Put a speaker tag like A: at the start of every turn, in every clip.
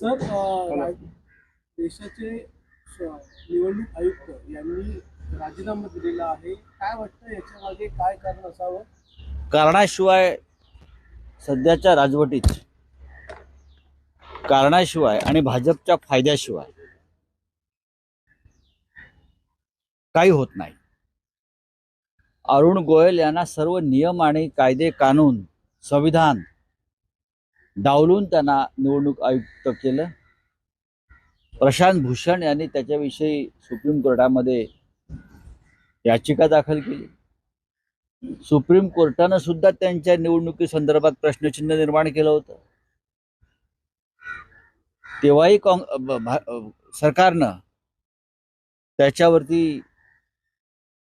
A: Sir देशाचे निवडणूक आयुक्त यांनी राजीनामा दिलेला आहे. काय वाटतं याच्या मागे काय कारण असावं?
B: कारणाशिवाय सध्याच्या राजवटीत कारणाशिवाय आणि भाजपच्या फायद्याशिवाय काही होत नाही. अरुण गोयल यांना सर्व नियम आणि कायदे कानून संविधान डावलून त्यांना निवडणूक आयुक्त केलं. प्रशांत भूषण यांनी त्याच्याविषयी सुप्रीम कोर्टामध्ये याचिका दाखल केली. सुप्रीम कोर्टानं सुद्धा त्यांच्या निवडणुकी संदर्भात प्रश्नचिन्ह निर्माण केलं होतं. तेव्हाही काँग सरकारनं त्याच्यावरती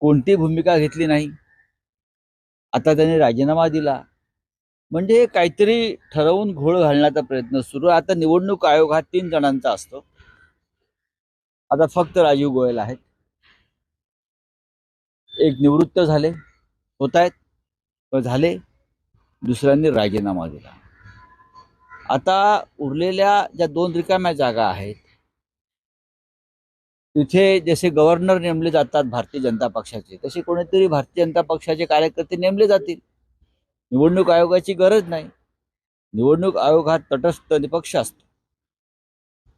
B: कोणती भूमिका घेतली नाही. आता त्यांनी राजीनामा दिला. म्हणजे काहीतरी ठरवून घोळ घालण्याचा प्रयत्न सुरू आहे. आता निवडणूक आयोग हा तीन जणांचा असतो. आता फक्त राजीव गोयल आहेत. एक निवृत्त झाले होत आहेत झाले. दुसऱ्यांनी राजीनामा दिला. आता उरलेल्या ज्या दोन रिकाम्या जागा आहेत तिथे जसे गव्हर्नर नेमले जातात भारतीय जनता पक्षाचे तसे कोणीतरी भारतीय जनता पक्षाचे कार्यकर्ते नेमले जातील. निवडणूक आयोगाची गरज नाही. निवडणूक आयोग हा तटस्थ निपक्ष असतो.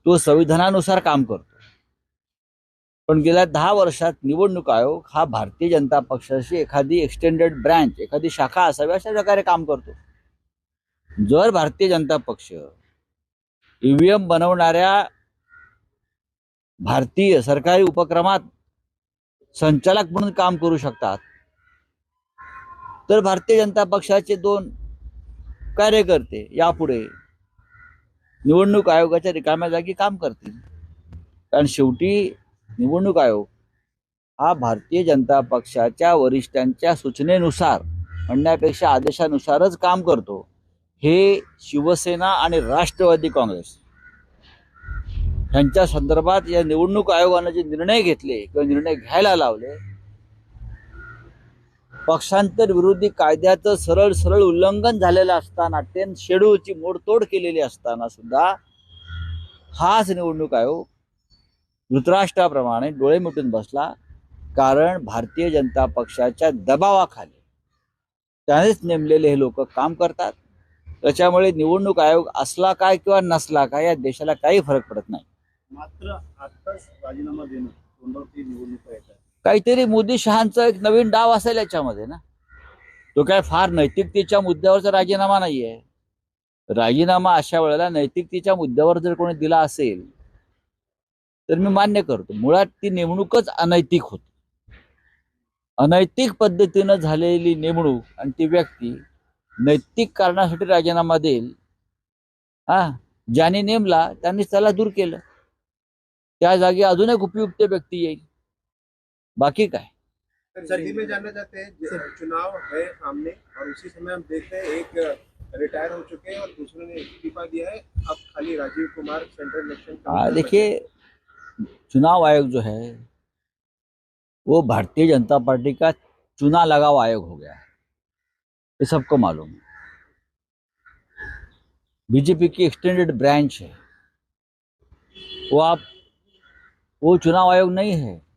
B: तो संविधानानुसार काम करतो. पण गेल्या दहा वर्षात निवडणूक आयोग हा भारतीय जनता पक्षाशी एखादी एक्सटेंडेड ब्रँच एखादी शाखा असावी अशा प्रकारे काम करतो. जर भारतीय जनता पक्ष ईव्हीएम बनवणाऱ्या भारतीय सरकारी उपक्रमात संचालक म्हणून काम करू शकतात तर भारतीय जनता पक्षाचे दोन कार्यकर्ते यापुढे निवडणूक आयोगाच्या रिकाम्या जागी काम करतील. कारण शेवटी निवडणूक आयोग हा भारतीय जनता पक्षाच्या वरिष्ठांच्या सूचनेनुसार म्हणण्यापेक्षा आदेशानुसारच काम करतो. हे शिवसेना आणि राष्ट्रवादी काँग्रेस ह्यांच्या संदर्भात या निवडणूक आयोगानं जे निर्णय घेतले किंवा निर्णय घ्यायला लावले पक्षांतर विरोधी कायद्याचं सरळ सरळ उल्लंघन झालेलं असताना टेन शेड्यूलची मोडतोड केलेली असताना सुद्धा हाच निवडणूक आयोग धृतराष्ट्राप्रमाणे डोळे मिटून बसला. कारण भारतीय जनता पक्षाच्या दबावाखाली त्यानेच नेमलेले हे लोक काम करतात. त्याच्यामुळे निवडणूक आयोग असला काय किंवा नसला काय या देशाला काही फरक पडत नाही.
A: मात्र आत्ताच राजीनामा देणं तोंडावरती निवडणूक
B: काहीतरी मोदी शहांचा एक नवीन डाव असेल याच्यामध्ये ना. तो काय फार नैतिकतेच्या मुद्द्यावरचा राजीनामा नाहीये. राजीनामा अशा वेळेला नैतिकतेच्या मुद्द्यावर जर कोणी दिला असेल तर मी मान्य करतो. मुळात ती नेमणूकच अनैतिक होती. अनैतिक पद्धतीनं झालेली नेमणूक आणि ती व्यक्ती नैतिक कारणासाठी राजीनामा देईल. हा ज्याने नेमला त्यांनीच त्याला दूर केलं. त्या जागी अजून एक उपयुक्त व्यक्ती येईल. बाकी काय?
C: सर हिंदी में जानना चाहते हैं चुनाव है सामने और उसी समय हम देखते हैं एक रिटायर हो चुके हैं और दूसरे ने इस्तीफा दिया है। अब खाली राजीव कुमार सेंट्रल इलेक्शन
B: हाँ देखिए चुनाव आयोग जो है वो भारतीय जनता पार्टी का चुना लगाव आयोग हो गया है। ये सबको मालूम है। बीजेपी की एक्सटेंडेड ब्रांच है। वो आप वो चुनाव आयोग नहीं है।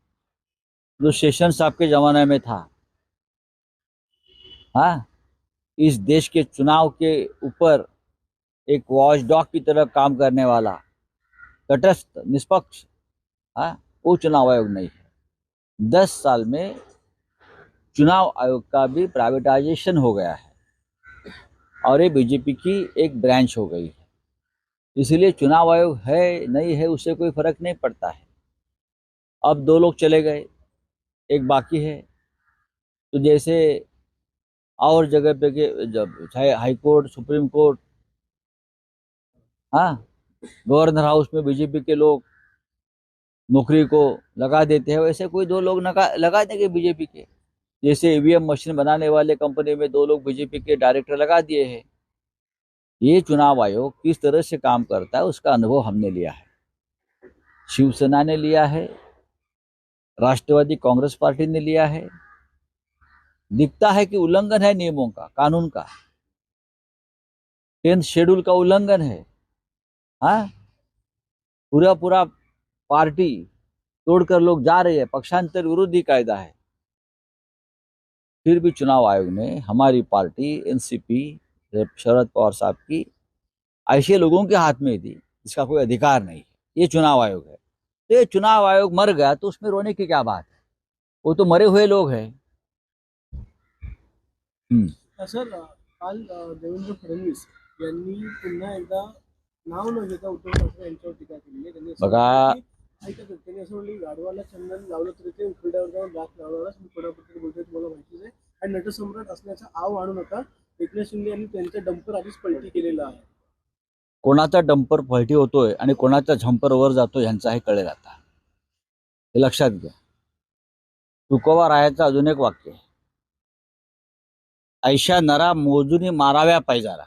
B: जो शेषन साहब के जमाने में था। हाँ? इस देश के चुनाव के ऊपर एक वॉचडॉग की तरह काम करने वाला, तटस्थ, निष्पक्ष हाँ? वो चुनाव आयोग नहीं है। दस साल में चुनाव आयोग का भी प्राइवेटाइजेशन हो गया है और ये बीजेपी की एक ब्रांच हो गई है। इसलिए चुनाव आयोग है, नहीं है उससे कोई फ़र्क नहीं पड़ता है। अब दो लोग चले गए। एक बाकी है। तो जैसे और जगह पे के जब चाहे हाई कोर्ट, सुप्रीम कोर्ट हाँ गवर्नर हाउस में बीजेपी के लोग नौकरी को लगा देते हैं, वैसे कोई दो लोग लगा लगा देंगे बीजेपी के। जैसे ईवीएम मशीन बनाने वाले कंपनी में दो लोग बीजेपी के डायरेक्टर लगा दिए हैं। ये चुनाव आयोग किस तरह से काम करता है, उसका अनुभव हमने लिया है। शिवसेना ने लिया है राष्ट्रवादी कांग्रेस पार्टी ने लिया है। दिखता है कि उल्लंघन है नियमों का, कानून का। टेंथ शेड्यूल का उल्लंघन है। हाँ? पूरा पूरा पार्टी तोड़कर लोग जा रहे हैं। पक्षांतर विरोधी कायदा है। फिर भी चुनाव आयोग ने हमारी पार्टी, एनसीपी, शरद पवार साहब की ऐसे लोगों के हाथ में दी, जिसका कोई अधिकार नहीं ये चुनाव आयोग है। तो ये चुनाव आयोग मर गया तो उसमें रोने की क्या बात है? वो तो मरे हुए लोग हैं।
A: सर काल देवेंद्र फडणवीस यांनी पुन्हा एकदा नाव न घेता उद्धव ठाकरे यांच्यावर टीका केली आहे.
B: बघा.
A: त्यांनी असं म्हणलं की गाढवाला चंदन लावलं तरी ते उखड्यावर जाऊन राख लावणारच मी कोणाबद्दल बोलतोय तुम्हाला माहितीच आहे. आणि नटसम्राट असण्याचा आव आणू नका एकनाथ शिंदे यांनी त्यांचा डंपर आधीच पलटी केलेला आहे.
B: कोणाचा डंपर पलटी होतोय आणि कोणाचा झंपर वर जातोय ह्यांचा हे कळेल आता. हे लक्षात घ्या. तुकोबा रायाचं अजून एक वाक्य ऐशा नरा मोजुनी माराव्या पाहिजारा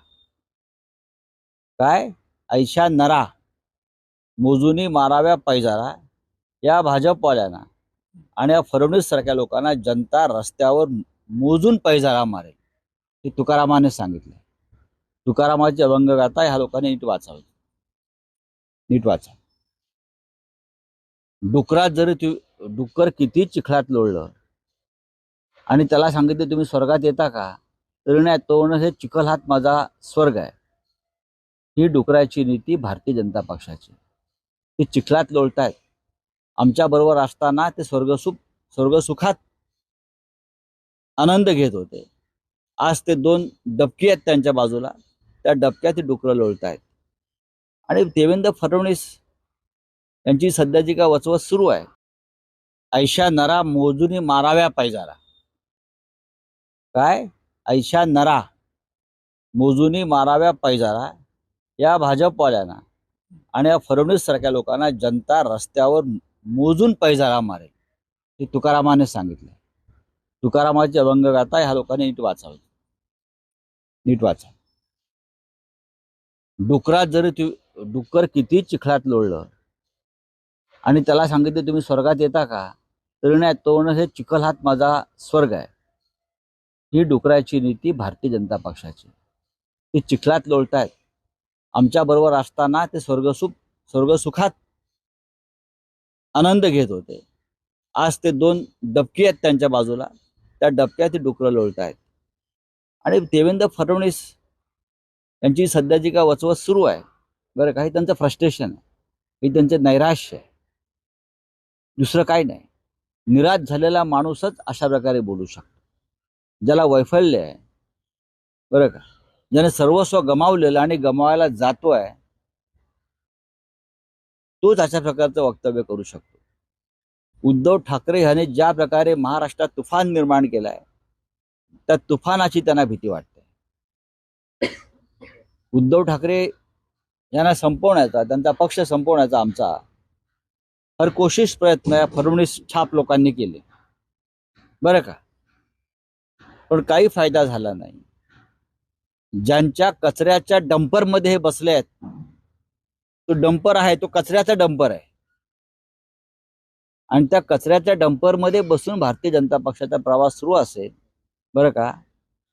B: काय? ऐशा नरा मोजुनी माराव्या पाहिजारा या भाजपवाल्यांना आणि या फडणवीस सारख्या लोकांना जनता रस्त्यावर मोजून पैजारा मारेल. हे तुकारामाने सांगितलं तुकारामाची अभंगगाथा ह्या लोकांनी नीट वाचावी. नीट वाचा. डुकरात जरी तु डुक्कर किती चिखलात लोळलं आणि त्याला सांगितलं तुम्ही स्वर्गात येता का? तरी नाही तो हे चिखल हात माझा स्वर्ग आहे. ही डुकराची नीती भारतीय जनता पक्षाची. ती चिखलात लोळतायत. आमच्या बरोबर असताना ते स्वर्गसुख स्वर्गसुखात आनंद घेत होते. आज ते दोन डबकी आहेत त्यांच्या बाजूला. त्या डबक्यात डुकरं लोळत आहेत आणि देवेंद्र फडणवीस यांची सध्याची का वचवत सुरू आहे ऐशा नरा मोजूनी माराव्या पाहिजारा काय? ऐशा नरा मोजूनी माराव्या पाहिजारा या भाजपवाल्यांना. आणि या फडणवीस सारख्या लोकांना जनता रस्त्यावर मोजून पैजारा मारेल. हे तुकारामाने सांगितलं तुकारामाची अभंगगाथा ह्या लोकांनी नीट वाचावी. नीट वाचा. डुकरात जरी तु डुक्कर किती चिखलात लोळलं. आणि त्याला सांगितलं तुम्ही स्वर्गात येता का? तरी नाही तो हे चिखल हात माझा स्वर्ग आहे. ही डुकराची नीती भारतीय जनता पक्षाची. ती चिखलात लोळतायत. आमच्या बरोबर असताना ते स्वर्गसुख स्वर्गसुखात आनंद घेत होते. आज ते दोन डबकी आहेत त्यांच्या बाजूला. त्या डबक्यात ती डुकरं लोळतायत. आणि देवेंद्र फडणवीस यांची सध्याची का वचवच सुरू आहे बरं काही त्यांचं फ्रस्ट्रेशन आहे हे त्यांचं नैराश्य आहे. दुसरं काही नाही. निराश झालेला माणूसच अशा प्रकारे बोलू शकतो. ज्याला वैफल्य आहे बरं का? ज्याने सर्वस्व गमावलेलं आणि गमावायला जातो आहे तोच अशा प्रकारचं वक्तव्य करू शकतो. उद्धव ठाकरे ह्याने ज्या प्रकारे महाराष्ट्रात तुफान निर्माण केलाय त्या तुफानाची त्यांना भीती वाटते. उद्धव ठाकरे यांना संपवण्याचा त्यांचा पक्ष संपवण्याचा आमचा हर कोशिश प्रयत्न या फडणवीस छाप लोकांनी केले. बरं का? पण काही फायदा झाला नाही. ज्यांच्या कचऱ्याच्या डंपरमध्ये हे बसले आहेत तो डंपर आहे तो कचऱ्याचा डंपर आहे. आणि त्या कचऱ्याच्या डंपरमध्ये बसून भारतीय जनता पक्षाचा प्रवास सुरू असेल बरं का?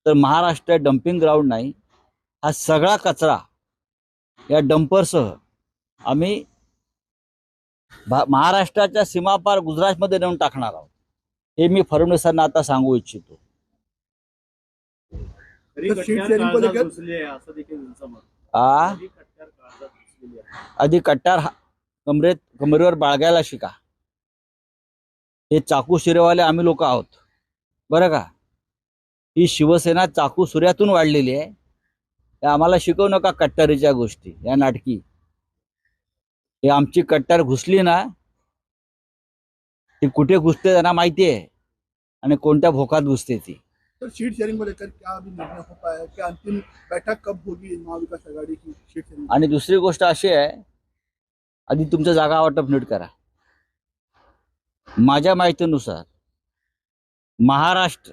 B: तर महाराष्ट्र डम्पिंग ग्राउंड नाही हा सगळा कचरा या डंपरसह आम्ही भा- महाराष्ट्राच्या सीमापार गुजरातमध्ये नेऊन टाकणार आहोत. हे मी फडणवीसांना आता सांगू इच्छितो. आ? आधी कट्टार हा- कमरेत कमरेवर बाळगायला शिका. हे चाकू शिरेवाले आम्ही लोक आहोत. बरं का? ही शिवसेना चाकू सुऱ्यातून वाढलेली आहे. आम्हाला शिकवू नका कट्टारीच्या गोष्टी या नाटकी. हे आमची कट्टार घुसली ना ती कुठे घुसते त्यांना माहिती आहे. आणि कोणत्या भोकात घुसते ती.
D: तो सीट शेयरिंग को लेकर क्या अभी निर्णय हो पाया है क्या अंतिम बैठक कब होगी महाविकास आघाड़ी की सीट शेयरिंग
B: आणि दुसरी गोष्ट अशी आहे आधी तुमचं जागा वाटप नीट करा. माझ्या माहितीनुसार महाराष्ट्र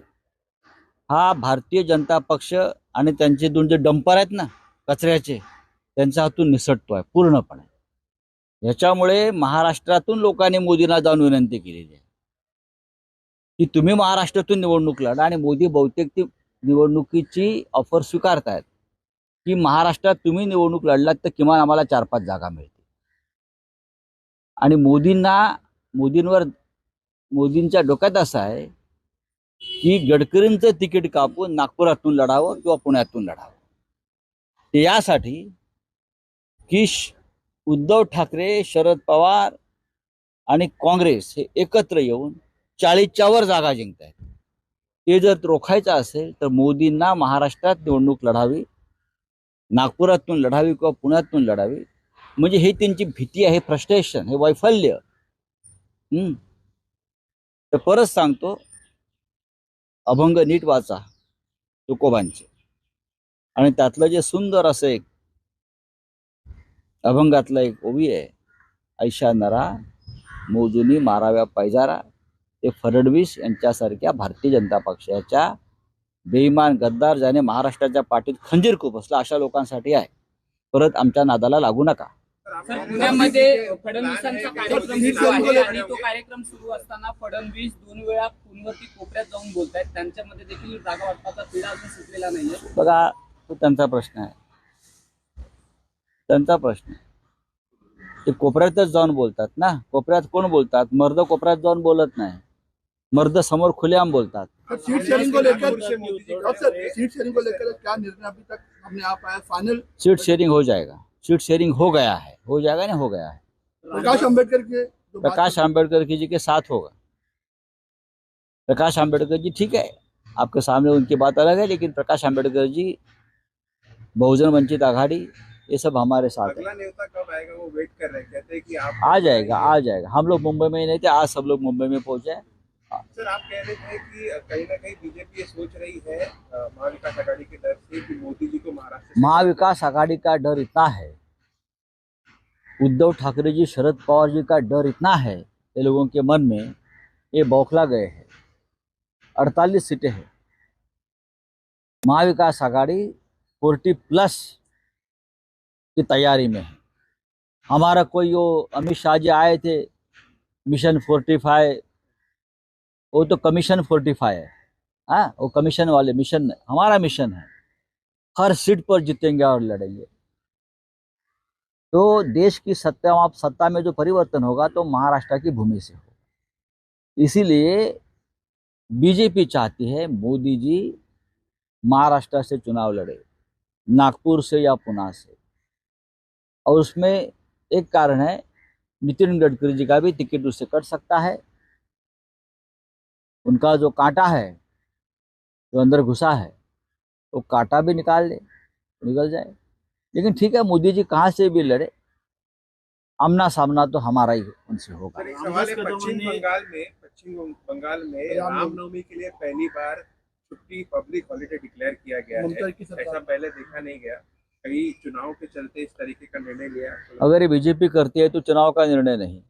B: हा भारतीय जनता पक्ष आणि त्यांचे दोन जे डंपर आहेत ना कचऱ्याचे त्यांच्या हातून निसटतो आहे पूर्णपणे. याच्यामुळे महाराष्ट्रातून लोकांनी मोदींना जाऊन विनंती केलेली आहे. की तुम्ही महाराष्ट्रातून निवडणूक लढा आणि मोदी बहुतेक ती निवडणुकीची ऑफर स्वीकारतायत. की महाराष्ट्रात तुम्ही निवडणूक लढलात तर किमान आम्हाला चार पाच जागा मिळतील. आणि मोदींना मोदींवर मोदींच्या डोक्यात असं आहे की गडकरींचं तिकीट कापून नागपुरातून लढावं किंवा पुण्यातून लढावं. यासाठी की उद्धव ठाकरे शरद पवार आणि काँग्रेस हे एकत्र येऊन चाळीसच्या वर जागा जिंकत आहेत ते जर रोखायचं असेल तर मोदींना महाराष्ट्रात निवडणूक लढावी नागपुरातून लढावी किंवा पुण्यातून लढावी म्हणजे हे त्यांची भीती आहे फ्रस्ट्रेशन हे वैफल्य. हम्म. तर परत सांगतो अभंग नीट वाचा तुकोबांचे. आणि त्यातलं जे सुंदर असं एक अभंगातलं एक ओवी आहे ऐशा नरा मोजुनी माराव्या पैजारा ते फडणवीस यांच्यासारख्या भारतीय जनता पक्षाच्या बेईमान गद्दार ज्याने महाराष्ट्राच्या पाठीत खंजीर खूप असला अशा लोकांसाठी आहे. परत आमच्या नादाला लागू नका.
E: पुण्यामध्ये फडणवीसांचा कार्यक्रम सुरू आहे. आणि तो कार्यक्रम सुरू असताना फडणवीस दोन वेळा फोनवरती कोपऱ्यात जाऊन बोलतायत. त्यांच्यामध्ये देखील जागा वाटपाचा तिढा अजून सुटलेला नाहीये.
B: बघा तो त्यांचा प्रश्न आहे. त्यांचा प्रश्न आहे. ते कोपऱ्यातच जाऊन बोलतात ना? कोपऱ्यात कोण बोलतात? मर्द कोपऱ्यात जाऊन बोलत नाही. मर्द समोर खुलेआम बोलतात.
D: सीट शेयरिंग को लेकर
C: से मोदी जी
D: डॉक्टर साहब, सीट शेयरिंग को लेकर क्या निर्णय अभी तक हमने आ पाया फाइनल
B: सीट शेयरिंग हो जाएगा. सीट शेयरिंग हो गया है हो जाएगा नहीं हो गया है?
D: प्रकाश अंबेडकर के
B: प्रकाश आंबेडकर की जी के साथ होगा। प्रकाश आंबेडकर जी ठीक है आपके सामने उनकी बात अलग है लेकिन प्रकाश अंबेडकर जी बहुजन वंचित आघाड़ी ये सब हमारे साथ है।
C: अगला नेता कब आएगा वो वेट कर रहे हैं कहते हैं कि आप
B: आ जाएगा आ जाएगा। हम लोग मुंबई में ही नहीं थे आज सब लोग मुंबई में पहुँचे हैं।
C: सर, आप कह रहे थे कि कहीं ना कहीं बीजेपी ये सोच रही है महाविकास आघाड़ी के डर से कि मोदी जी को महाराष्ट्र
B: महाविकास आघाड़ी का डर इतना है। उद्धव ठाकरे जी, शरद पवार जी का डर इतना है, ये लोगों के मन में, ये बौखला गए हैं। अड़तालीस सीटें हैं। महाविकास आघाड़ी फोर्टी प्लस की तैयारी में है। हमारा कोई वो अमित शाह जी आए थे, मिशन फोर्टी फाइव वो तो कमीशन फोर्टी फाइव है। हाँ वो कमीशन वाले मिशन हमारा मिशन है। हर सीट पर जीतेंगे और लड़ेंगे। तो देश की सत्ता, आप सत्ता में जो परिवर्तन होगा तो महाराष्ट्र की भूमि से होगा। इसीलिए बीजेपी चाहती है मोदी जी महाराष्ट्र से चुनाव लड़े, नागपुर से या पुणे से। और उसमें एक कारण है, नितिन गडकरी जी का भी टिकट उससे कट सकता है। उनका जो कांटा है जो अंदर घुसा है वो तो कांटा भी निकाल ले निकल जाए। लेकिन ठीक है मोदी जी कहाँ से भी लड़े आमना सामना तो हमारा ही उनसे होगा।
C: पश्चिम बंगाल में पश्चिम बंगाल में
D: रामनवमी।
C: के लिए पहली बार छुट्टी पब्लिक हॉलीडे डिक्लेयर किया गया है।
D: की
C: ऐसा पहले देखा नहीं गया। कई चुनाव के चलते इस तरीके का निर्णय लिया।
B: अगर ये बीजेपी करती है तो चुनाव का निर्णय नहीं।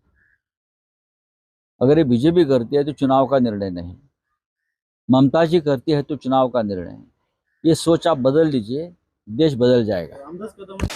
B: अगर ये बीजेपी करती है तो चुनाव का निर्णय नहीं। ममता जी करती है तो चुनाव का निर्णय। है ये सोच आप बदल लीजिए देश बदल जाएगा।
A: कदम